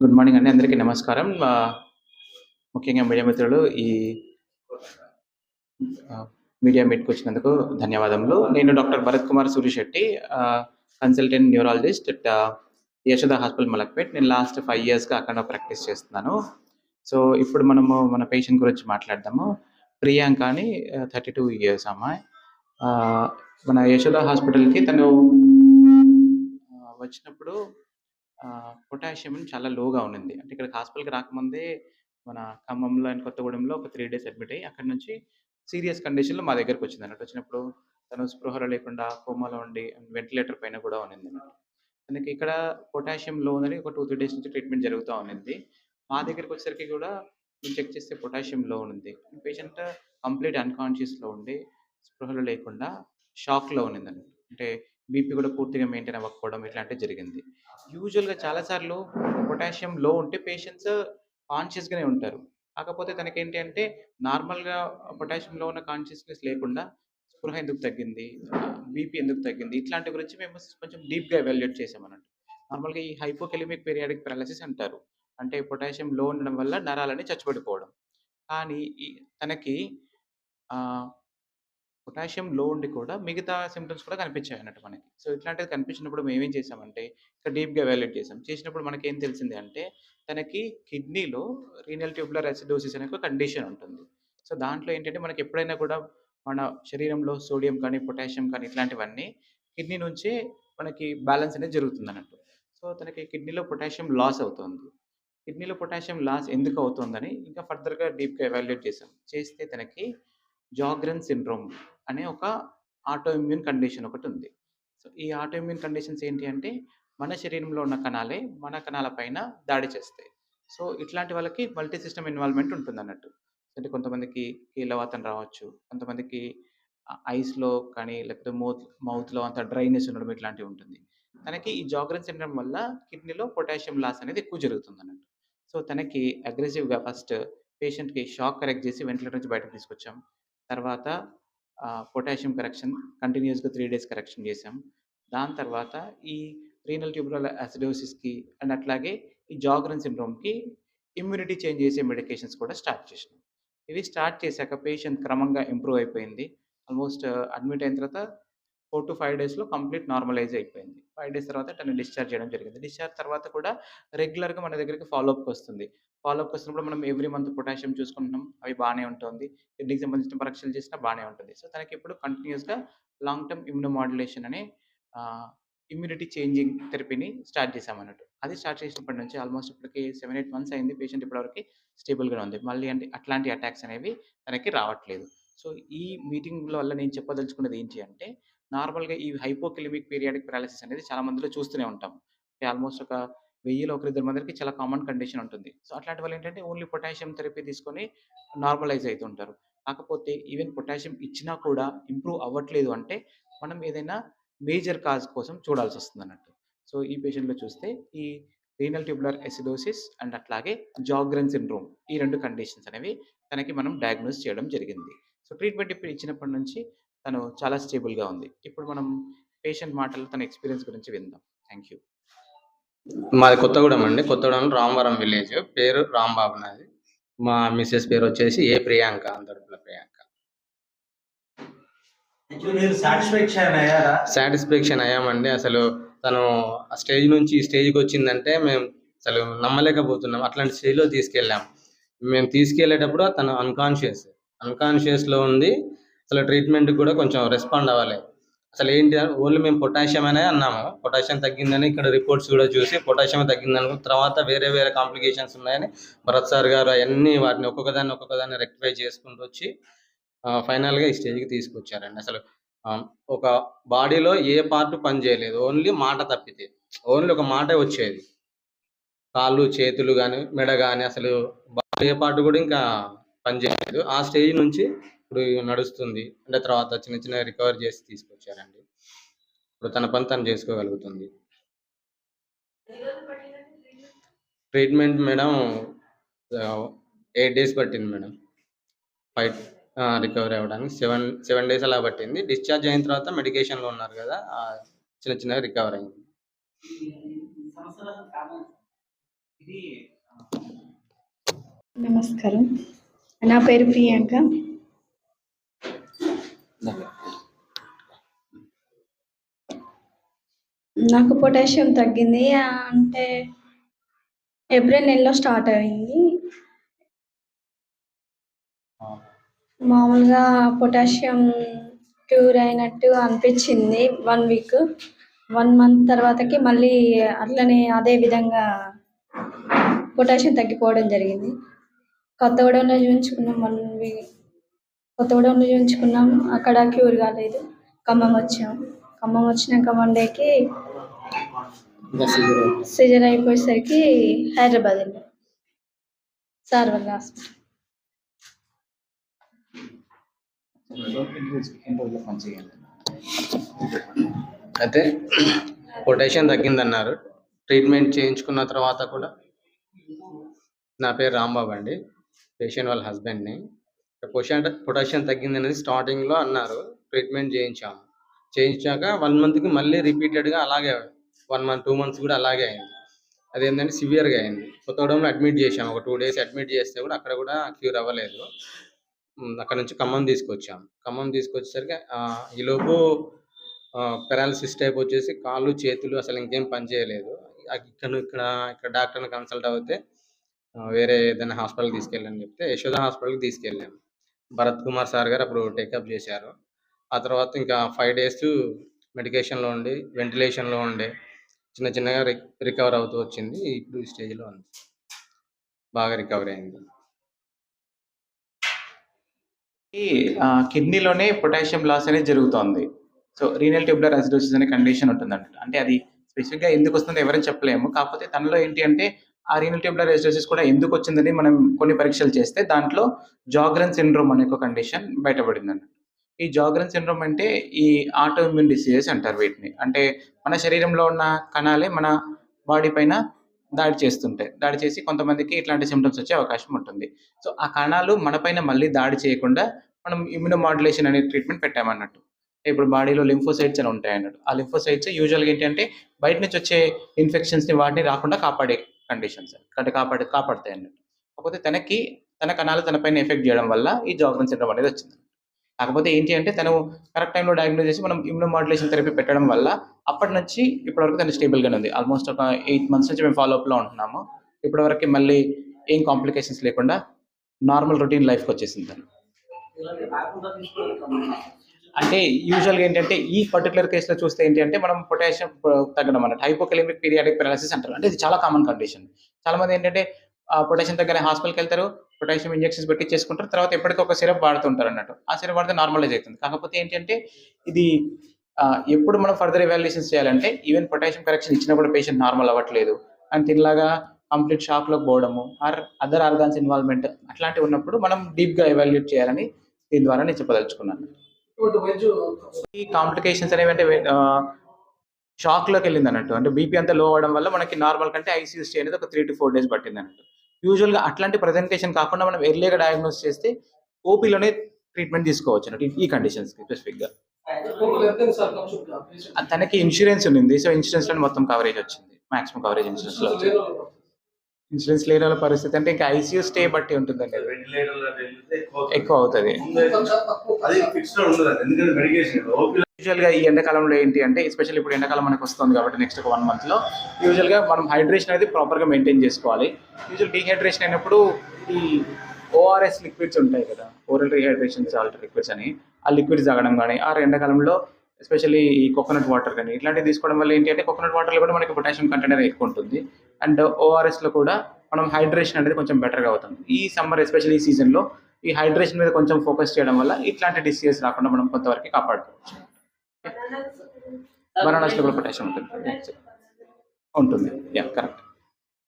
Good morning అండి. అందరికీ నమస్కారం. ముఖ్యంగా మీడియా మిత్రులు ఈ మీడియా మీట్కి వచ్చినందుకు ధన్యవాదములు. నేను doctor Bharat Kumar Surisetty consultant neurologist at Yashoda hospital Malakpet. నేను లాస్ట్ ఫైవ్ ఇయర్స్గా అక్కడ ప్రాక్టీస్ చేస్తున్నాను. సో ఇప్పుడు మనము మన పేషెంట్ గురించి మాట్లాడదాము. ప్రియాంక అని థర్టీ టూ ఇయర్స్ అమ్మాయి. మన యశోద హాస్పిటల్కి తను వచ్చినప్పుడు పొటాషియం చాలా లోగా ఉన్నింది. అంటే ఇక్కడ హాస్పిటల్కి రాకముందే మన ఖమ్మంలో అండ్ కొత్తగూడెంలో ఒక త్రీ డేస్ అడ్మిట్ అయ్యి అక్కడ నుంచి సీరియస్ కండిషన్లో మా దగ్గరకు వచ్చింది అన్నట్టు వచ్చినప్పుడు తను స్పృహలో లేకుండా కోమాలో ఉండి వెంటిలేటర్ పైన కూడా ఉన్నింది అన్నట్టు తనకి ఇక్కడ పొటాషియం లో ఉందని ఒక టూ త్రీ డేస్ నుంచి ట్రీట్మెంట్ జరుగుతూ ఉన్నింది. మా దగ్గరికి వచ్చేసరికి కూడా నేను చెక్ చేస్తే పొటాషియం లో ఉంది పేషెంట్ కంప్లీట్ అన్కాన్షియస్లో ఉండి స్పృహలో లేకుండా షాక్లో ఉన్నింది అన్నట్టు అంటే బీపీ కూడా పూర్తిగా మెయింటైన్ అవ్వకపోవడం ఇట్లాంటివి జరిగింది. యూజువల్గా చాలాసార్లు పొటాషియం లో ఉంటే పేషెంట్స్ కాన్షియస్గానే ఉంటారు. కాకపోతే తనకి ఏంటి అంటే నార్మల్గా పొటాషియంలో ఉన్న కాన్షియస్నెస్ లేకుండా స్పృహ ఎందుకు తగ్గింది? బీపీ ఎందుకు తగ్గింది? ఇట్లాంటి గురించి మేము కొంచెం డీప్గా ఎవాల్యుయేట్ చేసామన్నట్టు నార్మల్గా ఈ హైపోకెలిమిక్ పీరియాడిక్ పారాలసిస్ అంటారు. అంటే పొటాషియం లో ఉండడం వల్ల నరాలని చచ్చిపడిపోవడం. కానీ తనకి పొటాషియం లో ఉండి కూడా మిగతా సిమ్టమ్స్ కూడా కనిపించాయి అన్నట్టు మనకి. సో ఇట్లాంటిది కనిపించినప్పుడు మేము ఏం చేసామంటే ఇక్కడ డీప్గా ఎవాల్యుయేట్ చేసాం. చేసినప్పుడు మనకి ఏం తెలిసింది అంటే తనకి కిడ్నీలో రీనల్ ట్యూబ్లర్ అసిడోసిస్ అనే ఒక కండిషన్ ఉంటుంది. సో దాంట్లో ఏంటంటే మనకి ఎప్పుడైనా కూడా మన శరీరంలో సోడియం కానీ పొటాషియం కానీ ఇట్లాంటివన్నీ కిడ్నీ నుంచే మనకి బ్యాలెన్స్ అనేది జరుగుతుంది అన్నట్టు. సో తనకి కిడ్నీలో పొటాషియం లాస్ అవుతుంది. కిడ్నీలో పొటాషియం లాస్ ఎందుకు అవుతుందని ఇంకా ఫర్దర్గా డీప్గా ఎవాల్యుయేట్ చేసాం. చేస్తే తనకి జాగ్రన్ సిండ్రోమ్ అనే ఒక ఆటో ఇమ్యూన్ కండిషన్ ఒకటి ఉంది సో ఈ ఆటో ఇమ్యూన్ కండిషన్స్ ఏంటి అంటే మన శరీరంలో ఉన్న కణాలే మన కణాల పైన దాడి చేస్తాయి. సో ఇట్లాంటి వాళ్ళకి మల్టీ సిస్టమ్ ఇన్వాల్వ్మెంట్ ఉంటుంది అన్నట్టు అంటే కొంతమందికి కీలవాతం రావచ్చు కొంతమందికి ఐస్లో కానీ లేకపోతే మౌత్ మౌత్లో అంత డ్రైనెస్ ఉండడం ఇట్లాంటివి ఉంటుంది. తనకి ఈ జాగ్రన్ సిండ్రమ్ వల్ల కిడ్నీలో పొటాషియం లాస్ అనేది ఎక్కువ జరుగుతుంది అన్నట్టు సో తనకి అగ్రెసివ్గా ఫస్ట్ పేషెంట్కి షాక్ కరెక్ట్ చేసి వెంటిలేటర్ నుంచి బయటకు తీసుకొచ్చాం. తర్వాత పొటాషియం కరెక్షన్ కంటిన్యూస్గా త్రీ డేస్ కరెక్షన్ చేసాం దాని తర్వాత ఈ రీనల్ ట్యూబ్రల్ అసిడోసిస్కి అండ్ అట్లాగే ఈ జాగ్రన్ సిండ్రోమ్కి ఇమ్యూనిటీ చేంజ్ చేసే మెడికేషన్స్ కూడా స్టార్ట్ చేసినాం. ఇవి స్టార్ట్ చేశాక పేషెంట్ క్రమంగా ఇంప్రూవ్ అయిపోయింది. ఆల్మోస్ట్ అడ్మిట్ అయిన తర్వాత ఫోర్ టు ఫైవ్ డేస్లో కంప్లీట్ నార్మలైజ్ అయిపోయింది. ఫైవ్ డేస్ తర్వాత తను డిశ్చార్జ్ చేయడం జరిగింది. డిశ్చార్జ్ తర్వాత కూడా రెగ్యులర్గా మన దగ్గరికి ఫాలోఅప్కి వస్తుంది. ఫాలోఅప్కి వస్తున్నప్పుడు మనం ఎవ్రీ మంత్ పొటాషియం చూసుకుంటున్నాం. అవి బాగానే ఉంటుంది. కిడ్నీకి సంబంధించిన పరీక్షలు చేసినా బాగానే ఉంటుంది. సో తనకి ఇప్పుడు కంటిన్యూస్గా లాంగ్ టర్మ్ ఇమ్యూనోమాడ్యులేషన్ అనే ఇమ్యూనిటీ చేంజింగ్ థెరపీని స్టార్ట్ చేసామన్నట్టు అది స్టార్ట్ చేసినప్పటి నుంచి ఆల్మోస్ట్ ఇప్పటికి సెవెన్ ఎయిట్ మంత్స్ అయింది. పేషెంట్ ఇప్పటివరకు స్టేబుల్గానే ఉంది. మళ్ళీ అంటే అట్లాంటి అటాక్స్ అనేవి తనకి రావట్లేదు. సో ఈ మీటింగ్ల వల్ల నేను చెప్పదలుచుకున్నది ఏంటి అంటే నార్మల్గా ఈ హైపోకెలిమిక్ పీరియాడిక్ పారాలిసిస్ అనేది చాలా మందిలో చూస్తూనే ఉంటాం. ఆల్మోస్ట్ ఒక వెయ్యిలో ఒకరిద్దరు మందికి చాలా కామన్ కండిషన్ ఉంటుంది. సో అట్లాంటి వాళ్ళు ఏంటంటే ఓన్లీ పొటాషియం థెరపీ తీసుకొని నార్మలైజ్ అవుతుంటారు కాకపోతే ఈవెన్ పొటాషియం ఇచ్చినా కూడా ఇంప్రూవ్ అవ్వట్లేదు అంటే మనం ఏదైనా మేజర్ కాజ్ కోసం చూడాల్సి వస్తుంది అన్నట్టు సో ఈ పేషెంట్లో చూస్తే ఈ రీనల్ ట్యూబులర్ ఎసిడోసిస్ అండ్ అట్లాగే జాగ్రన్ సిండ్రోమ్ ఈ రెండు కండిషన్స్ అనేవి తనకి మనం డయాగ్నోస్ చేయడం జరిగింది. సో ట్రీట్మెంట్ ఇప్పుడు ఇచ్చినప్పటి నుంచి తను చాలా స్టేబుల్గా ఉంది. ఇప్పుడు మనం పేషెంట్ మాటలు తన ఎక్స్పీరియన్స్ గురించి విందాం. Thank you. మాది కొత్తగూడెం అండి. కొత్తగూడెం రామవరం విలేజ్. పేరు రాంబాబు నాది. మా మిస్సెస్ పేరు వచ్చేసి ఏ ప్రియాంక అందరిలో ప్రియాంక. సాటిస్ఫాక్షన్ అయ్యామండి. అసలు తను ఆ స్టేజ్ నుంచి ఈ స్టేజ్కి వచ్చిందంటే మేము అసలు నమ్మలేకపోతున్నాం. అట్లాంటి స్టేజ్లో తీసుకెళ్ళాం. మేము తీసుకెళ్ళేటప్పుడు తను అన్కాన్షియస్ అన్కాన్షియస్లో ఉంది. అసలు ట్రీట్మెంట్ కూడా కొంచెం రెస్పాండ్ అవ్వాలి. అసలు ఏంటి ఓన్లీ మేము పొటాషియం అనే అన్నాము. పొటాషియం తగ్గిందని ఇక్కడ రిపోర్ట్స్ కూడా చూసి పొటాషియం తగ్గిందని తర్వాత వేరే వేరే కాంప్లికేషన్స్ ఉన్నాయని భరత్ సార్ గారు అవన్నీ వాటిని ఒక్కొక్కదాన్ని ఒక్కొక్కదాన్ని రెక్టిఫై చేసుకుంటూ వచ్చి ఫైనల్గా ఈ స్టేజ్కి తీసుకొచ్చారండి. అసలు ఒక బాడీలో ఏ పార్ట్ పని చేయలేదు. ఓన్లీ మాట తప్పితే ఓన్లీ ఒక మాటే వచ్చేది. కాళ్ళు చేతులు కానీ మెడ కానీ అసలు బాడీ ఏ పార్ట్ కూడా ఇంకా పని చేయలేదు. ఆ స్టేజ్ నుంచి ఇప్పుడు నడుస్తుంది. అంటే తర్వాత చిన్న చిన్న రికవర్ చేసి తీసుకొచ్చారండి. ఇప్పుడు తన పని తను చేసుకోగలుగుతుంది. ట్రీట్మెంట్ మేడం ఎయిట్ డేస్ పట్టింది మేడం. ఫైవ్ రికవరీ అవ్వడానికి. సెవెన్ సెవెన్ డేస్ అలా పట్టింది. డిశ్చార్జ్ అయిన తర్వాత మెడికేషన్లో ఉన్నారు కదా చిన్న చిన్నగా రికవర్ అయింది. నమస్కారం. నా పేరు ప్రియాంక. నాకు పొటాషియం తగ్గింది అంటే ఏప్రిల్ నెలలో స్టార్ట్ అయింది. మామూలుగా పొటాషియం క్యూర్ అయినట్టు అనిపించింది వన్ వీక్. వన్ మంత్ తర్వాతకి మళ్ళీ అట్లనే అదే విధంగా పొటాషియం తగ్గిపోవడం జరిగింది. కొత్తగూడెంలో చూపించుకున్నాం వన్ వీక్. కొత్తగూడెంలో చూపించుకున్నాం అక్కడ క్యూర్ కాలేదు. ఖమ్మం వచ్చాం. ఖమ్మం వచ్చినాక వన్ డేకి సిజర్ అయిపోయేసరికి హైదరాబాద్ వెళ్ళాం. సార్ వాళ్ళ హాస్పిటల్? అయితే పొటాషియం తగ్గిందన్నారు. ట్రీట్మెంట్ చేయించుకున్న తర్వాత కూడా నా పేరు రాంబాబు అండి. పేషెంట్ వాళ్ళ హస్బెండ్ని పొటాషియం పొటాషియం తగ్గింది అనేది స్టార్టింగ్లో అన్నారు. ట్రీట్మెంట్ చేయించాము. చేయించాక వన్ మంత్కి మళ్ళీ రిపీటెడ్గా అలాగే వన్ మంత్ టూ మంత్స్ కూడా అలాగే అయింది. అదేంటంటే సివియర్గా అయింది. కొత్తగూడెంలో అడ్మిట్ చేసాము ఒక టూ డేస్ అడ్మిట్ చేస్తే కూడా అక్కడ కూడా క్యూర్ అవ్వలేదు. అక్కడ నుంచి ఖమ్మం తీసుకొచ్చాం. ఖమ్మం తీసుకొచ్చేసరికి ఈలోపు పెరాలసిస్ టైప్ వచ్చేసి కాళ్ళు చేతులు అసలు ఇంకేం పని చేయలేదు. ఇక్కడ ఇక్కడ ఇక్కడ డాక్టర్ని కన్సల్ట్ అవుతే వేరే ఏదైనా హాస్పిటల్కి తీసుకెళ్ళని చెప్తే యశోద హాస్పిటల్కి తీసుకెళ్ళాం. భరత్ కుమార్ సార్ గారు అప్పుడు టేకప్ చేశారు. ఆ తర్వాత ఇంకా ఫైవ్ డేస్ మెడికేషన్లో ఉండి వెంటిలేషన్లో ఉండే చిన్న చిన్నగా రికవర్ అవుతూ వచ్చింది. ఇప్పుడు ఈ స్టేజ్లో ఉంది. బాగా రికవర్ అయింది. ఈ కిడ్నీలోనే పొటాషియం లాస్ అనేది జరుగుతోంది. సో రీనల్ ట్యూబ్లర్ అసిడోసిస్ అనే కండిషన్ ఉంటుందంట. అంటే అది స్పెసిఫిక్గా ఎందుకు వస్తుందో ఎవరైనా చెప్పలేము. కాకపోతే తనలో ఏంటి అంటే ఆ రీనల్ ట్యూబ్లర్ అసిడోసిస్ కూడా ఎందుకు వచ్చిందని మనం కొన్ని పరీక్షలు చేస్తే దాంట్లో జాగ్రన్ సిండ్రోమ్ అనే ఒక కండిషన్ బయటపడింది అన్నట్టు ఈ జాగ్రన్ సిండ్రోమ్ అంటే ఈ ఆటోఇమ్యూన్ డిసీజెస్ అంటారు వీటిని. అంటే మన శరీరంలో ఉన్న కణాలే మన బాడీ పైన దాడి చేస్తుంటాయి. దాడి చేసి కొంతమందికి ఇట్లాంటి సిమ్టమ్స్ వచ్చే అవకాశం ఉంటుంది. సో ఆ కణాలు మనపైన మళ్ళీ దాడి చేయకుండా మనం ఇమ్యూనో మాడ్యులేషన్ అనే ట్రీట్మెంట్ పెట్టామన్నట్టు. ఇప్పుడు బాడీలో లింఫోసైట్స్ అని ఉంటాయి అన్నట్టు ఆ లింఫోసైట్స్ యూజువల్గా ఏంటంటే బయట నుంచి వచ్చే ఇన్ఫెక్షన్స్ని వాటిని రాకుండా కాపాడే కండిషన్స్ అంటే కాపాడే కాపాడతాయి అన్నట్టు కాకపోతే తనకి తన కణాలు తనపైన ఎఫెక్ట్ చేయడం వల్ల ఈ జాగ్రత్త సిండ్రోమ్ అనేది వచ్చింది. కాకపోతే ఏంటి అంటే తను కరెక్ట్ టైంలో డయాగ్నోస్ చేసి మనం ఇమ్యూనో మాడ్యులేషన్ థెరపీ పెట్టడం వల్ల అప్పటి నుంచి ఇప్పటివరకు తను స్టేబుల్గానే ఉంది. ఆల్మోస్ట్ ఒక ఎయిట్ మంత్స్ నుంచి మేము ఫాలోఅప్లో ఉంటున్నాము. ఇప్పటివరకు మళ్ళీ ఏం కాంప్లికేషన్స్ లేకుండా నార్మల్ రొటీన్ లైఫ్కి వచ్చేసింది తను. అంటే యూజువల్గా ఏంటంటే ఈ పర్టికులర్ కేసులో చూస్తే ఏంటి అంటే మనం పొటాషియం తగ్గడం అన్నట్టు హైపోకలిమిక్ పీరియాడిక్ పెరాలసిస్ అంటారు. అంటే ఇది చాలా కామన్ కండిషన్ చాలా మంది ఏంటంటే పొటాషియం తగ్గనే హాస్పిటల్కి వెళ్తారు పొటాషియం ఇంజెక్షన్స్ పెట్టి చేసుకుంటారు తర్వాత ఎప్పటికొక ఒక సిరప్ వాడుతుంటారు అన్నట్టు ఆ సిరప్ వాడితే నార్మలైజ్ అవుతుంది కాకపోతే ఏంటంటే ఇది ఎప్పుడు మనం ఫర్దర్ ఎవాల్యుయేషన్స్ చేయాలంటే ఈవెన్ పొటాషియం కరెక్షన్ ఇచ్చినప్పుడు పేషెంట్ నార్మల్ అవ్వట్లేదు. అండ్ తినలాగా కంప్లీట్ షాక్లోకి పోవడము ఆర్ అదర్ ఆర్గాన్స్ ఇన్వాల్వ్మెంట్ అట్లాంటివి ఉన్నప్పుడు మనం డీప్గా ఎవాల్యుయేట్ చేయాలని దీని ద్వారా నేను చెప్పదలుచుకున్నాను. ఈ కాంప్లికేషన్స్ అనేవి అంటే షాక్లోకి వెళ్ళింది అన్నట్టు అంటే బీపీ అంతా లో అవ్వడం వల్ల మనకి నార్మల్ కంటే ఐసీయూ స్టే అనేది ఒక త్రీ టు ఫోర్ డేస్ పట్టింది అన్నట్టు యూజువల్గా అట్లాంటి ప్రజెంటేషన్ కాకుండా మనం ఎర్లీగా డయాగ్నోస్ చేస్తే ఓపీలోనే ట్రీట్మెంట్ తీసుకోవచ్చు అన్నట్టు ఈ కండిషన్స్కి స్పెసిఫిక్గా. తనకి ఇన్సూరెన్స్ ఉంది సో ఇన్సూరెన్స్లో మొత్తం కవరేజ్ వచ్చింది. మాక్సిమం కవరేజ్ ఇన్సూరెన్స్లో వచ్చింది ఇన్సూరెన్స్ లేని వాళ్ళ పరిస్థితి అంటే ఇంకా ఐసీయూ స్టే బట్టి ఉంటుందండి. ఎక్కువ అవుతుంది. అది ఫిక్స్డ్ ఉండదు ఎందుకంటే మెడికేషన్ ఓపీ యూజువల్గా ఈ ఎండాకాలంలో ఏంటి అంటే ఎస్పెషల్ ఇప్పుడు ఎండాకాలం మనకు వస్తుంది కాబట్టి నెక్స్ట్ ఒక వన్ మంత్లో యూజువల్గా మనం హైడ్రేషన్ అనేది ప్రాపర్గా మెయింటైన్ చేసుకోవాలి. యూజువల్ డీహైడ్రేషన్ అయినప్పుడు ఈ ఓఆర్ఎస్ లిక్విడ్స్ ఉంటాయి కదా ఓరల్ రీహైడ్రేషన్ సాల్ట్ లిక్విడ్స్ అని ఆ లిక్విడ్స్ తాగడం కానీ ఆ ఎండాకాలంలో ఎస్పెషల్లీ ఈ కోకోనట్ వాటర్ కానీ ఇట్లాంటివి తీసుకోవడం వల్ల ఏంటి అంటే కోకోనట్ వాటర్లో కూడా మనకి పొటాషియం కంటెంట్ అనేది ఎక్కువ ఉంటుంది. అండ్ ఓఆర్ఎస్లో కూడా మనం హైడ్రేషన్ అనేది కొంచెం బెటర్గా అవుతుంది ఈ సమ్మర్ ఎస్పెషల్లీ ఈ సీజన్లో ఈ హైడ్రేషన్ మీద కొంచెం ఫోకస్ చేయడం వల్ల ఇట్లాంటి డిసీజెస్ రాకుండా మనం కొంతవరకు కాపాడుకోవచ్చు. బనానాస్లో కూడా పొటాషియం ఉంటుంది. ఉంటుంది. Yeah correct